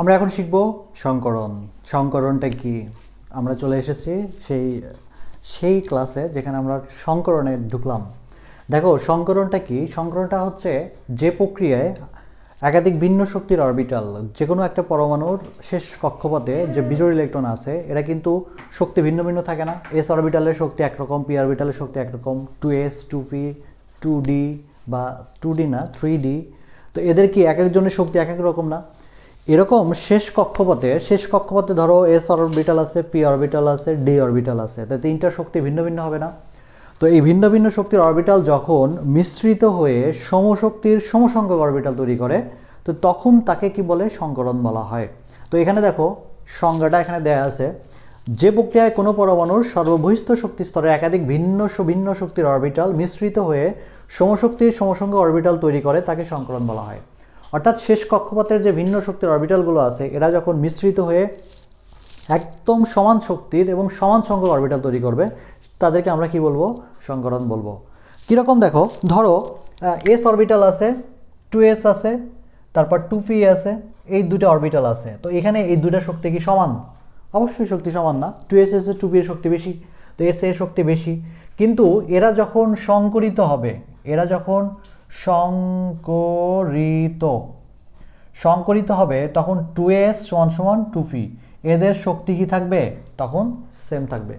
আমরা এখন শিখব সংকরণ। সংকরণটা কি? আমরা চলে এসেছি সেই সেই ক্লাসে যেখানে আমরা সংকরণে ঢুকলাম। দেখো, সংকরণটা কি? সংকরণটা হচ্ছে যে প্রক্রিয়ায় একাধিক ভিন্ন শক্তির অরবিটাল যে কোনো একটা পরমাণুর শেষ কক্ষপথে যে বিজোড় ইলেকট্রন আছে, এরা কিন্তু শক্তি ভিন্ন ভিন্ন থাকে না। এস অরবিটালের শক্তি একরকম পি অরবিটালের শক্তি একরকম two S two P two D বা টু ডি না থ্রি ডি তো এদের কি এক একজনের শক্তি এক এক রকম না? এরকম শেষ কক্ষপথে শেষ কক্ষপথে ধরো এস অরবিটাল আছে পি অরবিটাল আছে ডি অরবিটাল আছে। তো তিনটা শক্তি ভিন্ন ভিন্ন হবে না? তো এই ভিন্ন ভিন্ন শক্তির অরবিটাল যখন মিশ্রিত হয়ে সমশক্তির সমসংখ্যক অরবিটাল তৈরি করে, তো তখন তাকে কি বলে? সংকরণ বলা হয়। তো এখানে দেখো, সংজ্ঞাটা এখানে দেয়া আছে। যে প্রক্রিয়ায় কোনো পরমাণুর সর্ববহিস্থ শক্তি স্তরে একাধিক ভিন্ন ভিন্ন শক্তির অরবিটাল মিশ্রিত হয়ে সমশক্তির সমসংখ্যক অরবিটাল তৈরি করে, তাকে সংকরণ বলা হয়। অর্থাৎ শেষ কক্ষপথের যে ভিন্ন শক্তির অরবিটালগুলো আছে, এরা যখন মিশ্রিত হয়ে একদম সমান শক্তির এবং সমান সংখ্যক অরবিটাল তৈরি করবে, তাদেরকে আমরা কি বলব? সংকরণ বলব। কীরকম দেখো, ধরো এস অরবিটাল আছে টু এস আছে, তারপর টু পি আছে, এই দুটো অরবিটাল আছে। তো এখানে এই দুটা শক্তি কি সমান? অবশ্যই শক্তি সমান না। Two S S two P এর শক্তি বেশি, তো এস এর শক্তি বেশি। কিন্তু এরা যখন সংকরিত হবে, এরা যখন সংকরিত। সংকরিত হবে তখন টু এস সমান সমান টু পি এদের শক্তি কি থাকবে? তখন সেম থাকবে।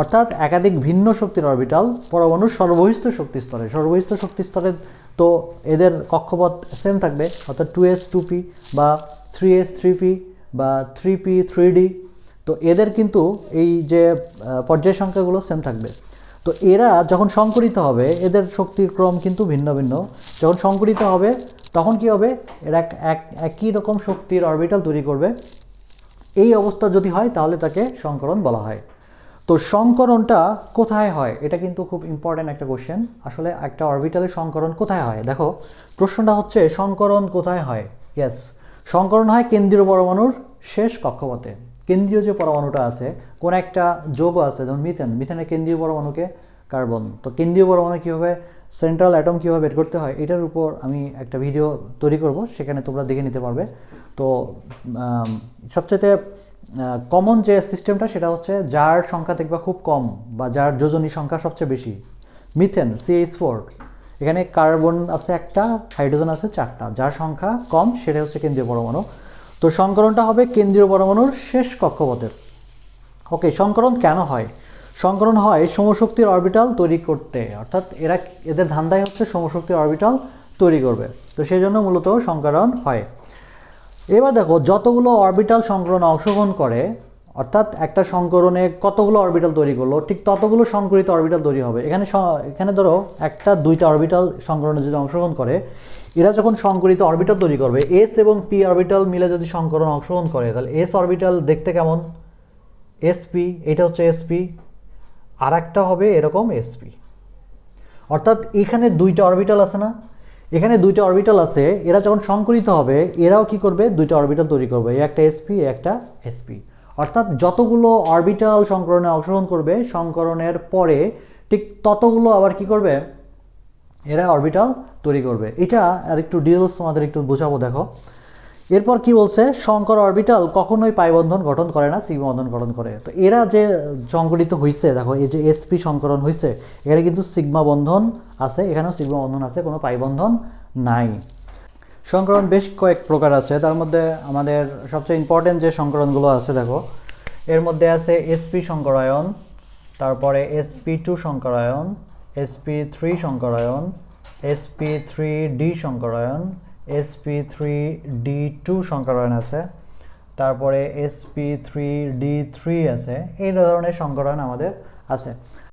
অর্থাৎ একাধিক ভিন্ন শক্তির অরবিটাল পরমাণু সর্বহিস্থ শক্তি স্তরে। সর্বহিস্থ শক্তি স্তরে তো এদের কক্ষপথ সেম থাকবে, অর্থাৎ টু এস টু পি বা থ্রি এস থ্রি পি বা থ্রি পি থ্রি ডি তো এদের কিন্তু এই যে পর্যায় সংখ্যাগুলো সেম থাকবে। তো এরা যখন সংকরিত হবে, এদের শক্তির ক্রম কিন্তু ভিন্ন ভিন্ন। যখন সংকরিত হবে, তখন কি হবে? এরা এক- এক, একই রকম শক্তির অরবিটাল তৈরি করবে। এই অবস্থা যদি হয়, তাহলে তাকে সংকরণ বলা হয়। তো সংকরণটা কোথায় হয়? এটা কিন্তু খুব ইম্পর্ট্যান্ট একটা কোশ্চেন আসলে একটা অরবিটালের সংকরণ কোথায় হয়? দেখো, প্রশ্নটা হচ্ছে, সংকরণ কোথায় হয়? ইয়েস সংকরণ হয় কেন্দ্রীয় পরমাণুর শেষ কক্ষপথে। কেন্দ্রীয় যে পরমাণুটা আছে, কোন একটা যৌগ আছে, যেমন মিথেন মিথেনের কেন্দ্রীয় পরমাণুকে কার্বন তো কেন্দ্রীয় পরমাণু কীভাবে সেন্ট্রাল অ্যাটম কীভাবে বের করতে হয়, এটার উপর আমি একটা ভিডিও তৈরি করব, সেখানে তোমরা দেখে নিতে পারবে। তো সবচেয়ে কমন যে সিস্টেমটা সেটা হচ্ছে যার সংখ্যা দেখবা খুব কম, বা যার যোজনী সংখ্যা সবচেয়ে বেশি। মিথেন সিএইচ ফোর এখানে কার্বন আছে একটা হাইড্রোজেন আছে চারটা, যার সংখ্যা কম সেটা হচ্ছে কেন্দ্রীয় পরমাণু। তো সংকরণটা হবে কেন্দ্রীয় পরমাণুর শেষ কক্ষপথের। ওকে সংকরণ কেন হয়? সংকরণ হয় সমশক্তির অরবিটাল তৈরি করতে। অর্থাৎ এরা, এদের ধান্দাই হচ্ছে সমশক্তির অরবিটাল তৈরি করবে। তো সেই জন্য মূলত সংকরণ হয়। এবার দেখো, যতগুলো অরবিটাল সংকরণ অংশগ্রহণ করে অর্থাৎ একটা সংকরণে কতগুলো অরবিটাল তৈরি করল, ঠিক ততগুলো সংকরিত অরবিটাল তৈরি হবে। এখানে এখানে ধরো একটা, দুইটা অরবিটাল সংকরণে যদি অংশগ্রহণ করে, এরা যখন সংকরিত অরবিটাল তৈরি করবে এস এবং পি অরবিটাল মিলে যদি সংকরণ অংশগ্রহণ করে, তাহলে এস অরবিটাল দেখতে কেমন? এসপি এটা হচ্ছে এসপি আর একটা হবে এরকম এসপি অর্থাৎ এখানে দুইটা অরবিটাল আছে না? এখানে দুইটা অরবিটাল আছে, এরা যখন সংকরিত হবে, এরাও কি করবে? দুইটা অরবিটাল তৈরি করবে একটা এসপি একটা এসপি অর্থাৎ যতগুলো অরবিটাল সংকরণে অংশগ্রহণ করবে, সংকরণের পরে ঠিক ততগুলো আবার কি করবে? এরা অরবিটাল তৈরি করবে। এটা আর একটু ডিটেলস তোমাদের একটু বোঝাবো, দেখো। এরপর কি বলছে? শঙ্কর অরবিটাল কখনোই পাই বন্ধন গঠন করে না, সিগমা বন্ধন গঠন করে। তো এরা যে সংগঠিত হয়েছে দেখো, এই যে এসপি সংকরণ হয়েছে এখানে কিন্তু সিগমা বন্ধন আছে, এখানেও সিগমা বন্ধন আছে, কোনো পাই বন্ধন নাই। সংকরণ বেশ কয়েক প্রকার আছে। তার মধ্যে আমাদের সবচেয়ে ইম্পর্টেন্ট যে সংকরণগুলো আছে, দেখো, এর মধ্যে আছে এসপি সংকরায়ন, তারপরে এসপি টু সংকরায়ন এসপি থ্রি সংকরায়ন এসপি থ্রি ডি সংকরায়ন এসপি থ্রি ডি টু সংকরায়ন আছে, তারপরে এসপি থ্রি ডি থ্রি আছে, এই ধরনের সংকরায়ন আমাদের আছে।